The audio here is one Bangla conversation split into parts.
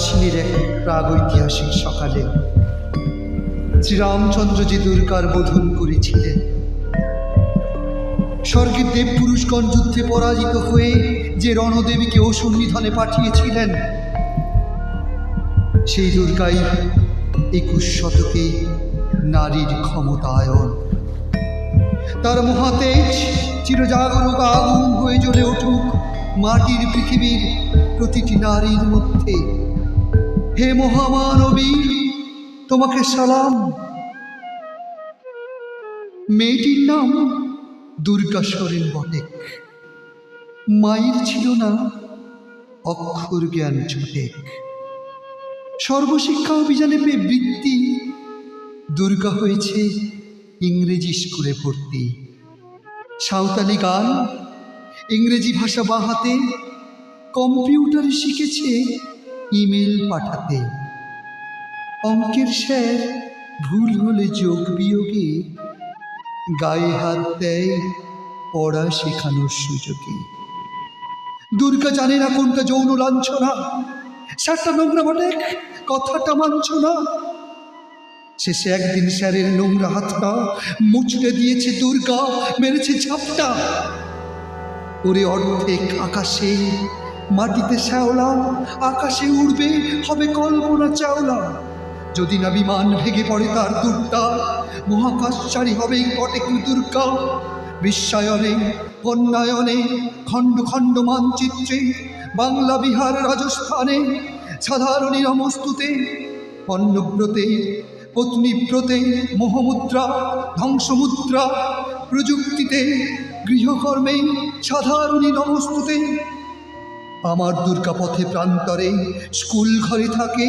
অশ্বিনীর এক প্রাগ ঐতিহাসিক সকালে শ্রীরামচন্দ্র যে দুর্গার বোধন করেছিলেন। স্বর্গের দেব পুরুষগণ যুদ্ধে পরাজিত হয়ে যে রণদেবীকে ও পাঠিয়েছিলেন, সেই দুর্গাই একুশ শতকে নারীর ক্ষমতায়ন। তার মহাতেজ চিরজাগরক আগুন হয়ে জ্বলে উঠুক মাটির পৃথিবীর প্রতিটি নারীর মধ্যে। হে মহামানবী, তোমাকে সালাম। মেয়েটির নাম দুর্গা সরেন বটে। মায়ের ছিল না, অক্ষর জ্ঞান ছুটে সর্বশিক্ষা অভিযানে পেয়ে বৃত্তি, দুর্গা হয়েছে ইংরেজি স্কুলে ভর্তি। সাঁওতালি গান, ইংরেজি ভাষা বাহাতে কম্পিউটারে শিখেছে ইমেল পাঠাতে। অঙ্কের স্যার ভুল হলে যোগ বিয়োগে গায়ে হাত দেয় পড়া শেখানোর সুযোগে। দুর্গা জানে না কোনটা যৌন লাঞ্ছনা। স্যারটা নোংরা বটে, কথাটা মানছ না শেষে একদিন স্যারের নোংরা হাতটা মুচড়ে দিয়েছে দুর্গা, মেরেছে ঝাপটা। ওরে অর্ধেক আকাশে মাটিতে শ্যাওলা আকাশে উড়বে, হবে কল্পনা চাওলা। যদি না বিমান ভেঙে পড়ে তার দুর্গা মহাকাশচারী হবে বটে দুর্গা বিশ্বায়নে বন্যায়নে, খণ্ড খণ্ড মানচিত্রে, বাংলা বিহার রাজস্থানে সাধারণ নমস্তুতে অন্নব্রতে পত্নীব্রতে, মোহমুদ্রা, ধ্বংসমুদ্রা, প্রযুক্তিতে, গৃহকর্মে সাধারণী নমস্তুতে আমার দুর্গা পথে প্রান্তরে স্কুল ঘরে থাকে।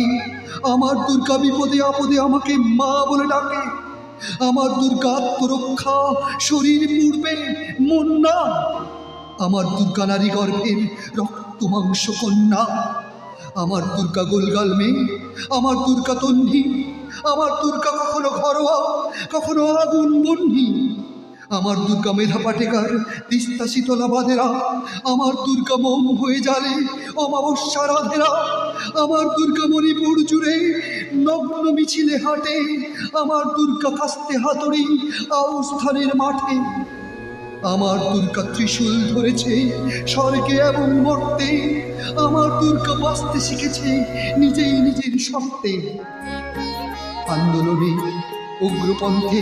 আমার দুর্গা বিপদে আপদে আমাকে মা বলে ডাকে। আমার দুর্গা আত্মরক্ষা শরীর পূর্বে মন না। আমার দুর্গা নারী গর্ভের রক্ত মাংস কন্যা। আমার দুর্গা গোলগাল মেয়ে, আমার দুর্গা তন্নি আমার দুর্গা কখনো ঘরোয়া, কখনো আগুন বন্যি আমার দুর্গা মেধা পাটেকার তিস্তা শীতলা বাঁধেরা, আমার দুর্গা মোম হয়ে জালে অমাবস্যা রাধেরা, আমার দুর্গা মণিপুর জুড়ে নগ্ন মিছিলে হাঁটে, আমার দুর্গা কাস্তে হাতুড়ি আউস্থানের মাঠে। আমার দুর্গা ত্রিশূল ধরেছে স্বর্গে এবং মর্তে, আমার দুর্গা বাঁচতে শিখেছে নিজেই নিজের সত্ত্বে আন্দোলনে উগ্রপন্থে